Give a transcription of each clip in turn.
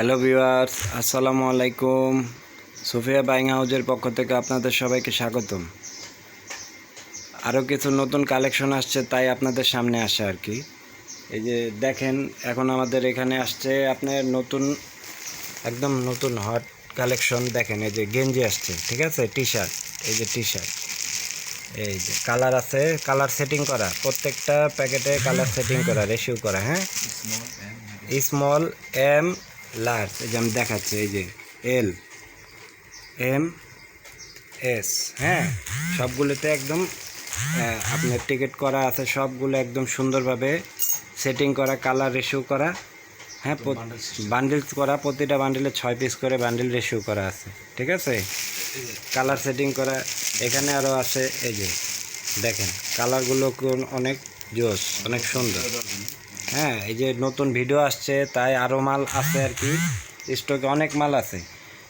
Hello viewers, আসসালামু আলাইকুম। Sufia buying হাউজের পক্ষ থেকে আপনাদের সবাইকে স্বাগতম। আরও কিছু নতুন কালেকশন আসছে, তাই আপনাদের সামনে আসে আর কি। এই যে দেখেন, এখন আমাদের এখানে আসছে আপনার নতুন, একদম নতুন হট কালেকশন। দেখেন, এই যে গেঞ্জি আসছে, ঠিক আছে? টি শার্ট এই যে টি শার্ট এই যে কালার আছে, কালার সেটিং করা। প্রত্যেকটা প্যাকেটে কালার সেটিং করা রেশিও করা হ্যাঁ? স্মল এম লার্জ এই যে আমি দেখাচ্ছি এই যে এল এম এস হ্যাঁ? সবগুলোতে একদম আপনার টিকিট করা আছে সবগুলো একদম সুন্দরভাবে সেটিং করা কালার রেশিও করা হ্যাঁ বান্ডেল করা প্রতিটা বান্ডেলে ছয় পিস করে বান্ডেল রেশিও করা আছে ঠিক আছে? কালার সেটিং করা এখানে আরও আছে এই যে দেখেন কালারগুলো অনেক জোস অনেক সুন্দর। হ্যাঁ এই যে নতুন ভিডিও আসছে তাই আরও মাল আছে আর কি। স্টকে অনেক মাল আছে।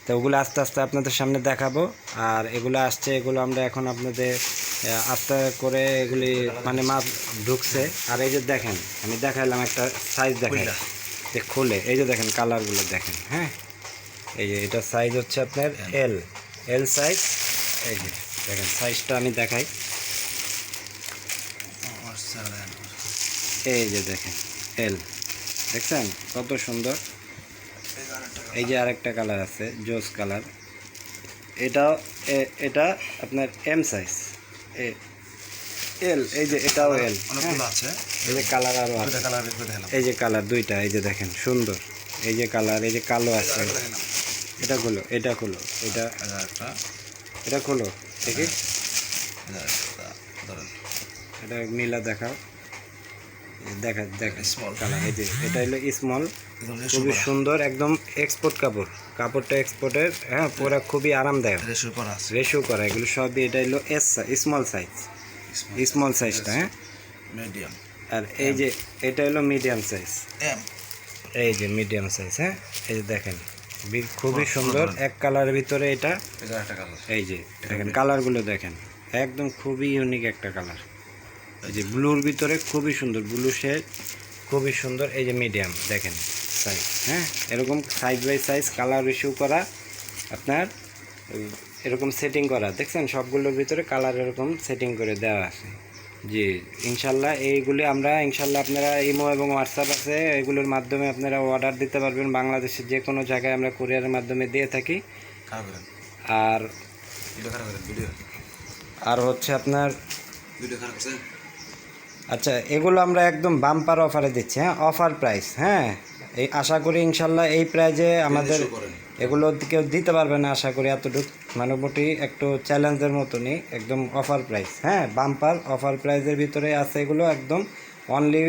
তো ওগুলো আস্তে আস্তে আপনাদের সামনে দেখাবো। আর এগুলো আসছে এগুলো আমরা এখন আপনাদের আস্তে করে এগুলি মানে মাল ঢুকছে। আর এই যে দেখেন আমি দেখাইলাম একটা সাইজ দেখাই। যে খুলে এই যে দেখেন কালারগুলো দেখেন হ্যাঁ? এই যে এটা সাইজ হচ্ছে আপনার এল এল সাইজ এই যে দেখেন সাইজটা আমি দেখাই। এই যে দেখেন। এল দেখছেন? কত সুন্দর। এই যে আরেকটা কালার আছে জোস কালার। এটাও এ- এটা আপনার এম সাইজ। এ এল এই যে এটাও এল। আছে। এই যে কালার আরও আছে। এই যে কালার দুইটা এই যে দেখেন সুন্দর। এই যে কালার এই যে কালো আছে। এটা খুলো এটা খুলো এটা এটা এটা খুলো দেখি। এটা ধরেন। এটা নীলা দেখাও। দেখা দেখা. কালার এই যে এটা হলো স্মল খুবই সুন্দর একদম এক্সপোর্ট কাপড়। কাপড়টা এক্সপোর্টের হ্যাঁ পুরো খুবই আরামদায়ক। রেশু করা রেশিও করা এগুলো সবই এটা হলো এস স্মল সাইজ স্মল সাইজটা হ্যাঁ? মিডিয়াম আর এই যে এটা হলো মিডিয়াম সাইজ এম এই যে মিডিয়াম সাইজ হ্যাঁ? এই যে দেখেন খুবই সুন্দর এক কালারের ভিতরে এটা। এই যে দেখেন কালারগুলো দেখেন একদম খুবই ইউনিক একটা কালার এই যে ব্লুর ভিতরে খুবই সুন্দর ব্লু শেড খুবই সুন্দর এই যে মিডিয়াম দেখেন সাইজ হ্যাঁ? এরকম size by size colour issue করা আপনার এরকম সেটিং করা দেখছেন? সবগুলোর ভিতরে কালার এরকম সেটিং করে দেওয়া আছে। জি ইনশাল্লাহ এইগুলি আমরা ইনশাল্লাহ আপনারা ইমো এবং হোয়াটসঅ্যাপ আছে এগুলোর মাধ্যমে আপনারা অর্ডার দিতে পারবেন। বাংলাদেশের যে কোনো জায়গায় আমরা কুরিয়ারের মাধ্যমে দিয়ে থাকি। আর আর হচ্ছে আপনার আচ্ছা এগুলো আমরা একদম বাম্পার অফারে দিচ্ছি হ্যাঁ? অফার প্রাইস হ্যাঁ? এই আশা করি ইনশাল্লাহ এই প্রাইজে আমাদের এগুলো কেউ দিতে পারবে না আশা করি এতটুকু। মোটামুটি একটু চ্যালেঞ্জের মতনই একদম অফার প্রাইস হ্যাঁ? বাম্পার অফার প্রাইসের ভিতরে আছে এগুলো একদম অনলি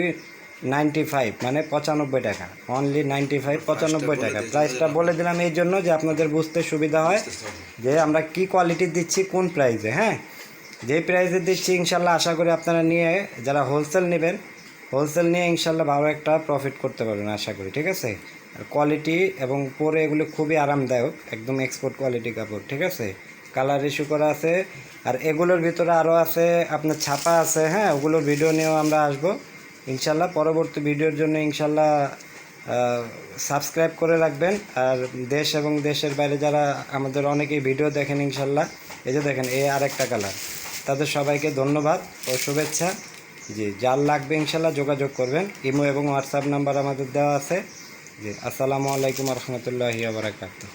নাইনটি ফাইভ মানে পঁচানব্বই টাকা। অনলি নাইনটি ফাইভ পঁচানব্বই টাকা। প্রাইসটা বলে দিলাম এই জন্য যে আপনাদের বুঝতে সুবিধা হয় যে আমরা কি কোয়ালিটি দিচ্ছি কোন প্রাইসে হ্যাঁ? যে প্রাইসে দিচ্ছি, ইনশাল্লাহ আশা করি আপনারা নিয়ে যারা হোলসেল নেবেন হোলসেল নিয়ে ইনশাল্লাহ ভালো একটা প্রফিট করতে পারবেন, আশা করি, ঠিক আছে? আর কোয়ালিটি এবং পরে এগুলো খুবই আরামদায়ক, একদম এক্সপোর্ট কোয়ালিটি কাপড়, ঠিক আছে? কালার ইস্যু করা আছে, আর এগুলোর ভিতরে আরও আছে, আপনার ছাপা আছে হ্যাঁ? ওগুলোর ভিডিও নিয়েও আমরা আসব। ইনশাল্লাহ পরবর্তী ভিডিওর জন্য ইনশাল্লাহ সাবস্ক্রাইব করে রাখবেন। আর দেশ এবং দেশের বাইরে যারা আমাদের অনেকেই ভিডিও দেখেন ইনশাল্লাহ, এই যে দেখেন এই আরেকটা কালার তাদের সবাইকে ধন্যবাদ ও শুভেচ্ছা। জি, যার লাগবে ইনশাল্লাহ যোগাযোগ করবেন। ইমো এবং হোয়াটসঅ্যাপ নাম্বার আমাদের দেওয়া আছে। জি, আসসালামু আলাইকুম রহমতুল্লাহ আবরাকাতু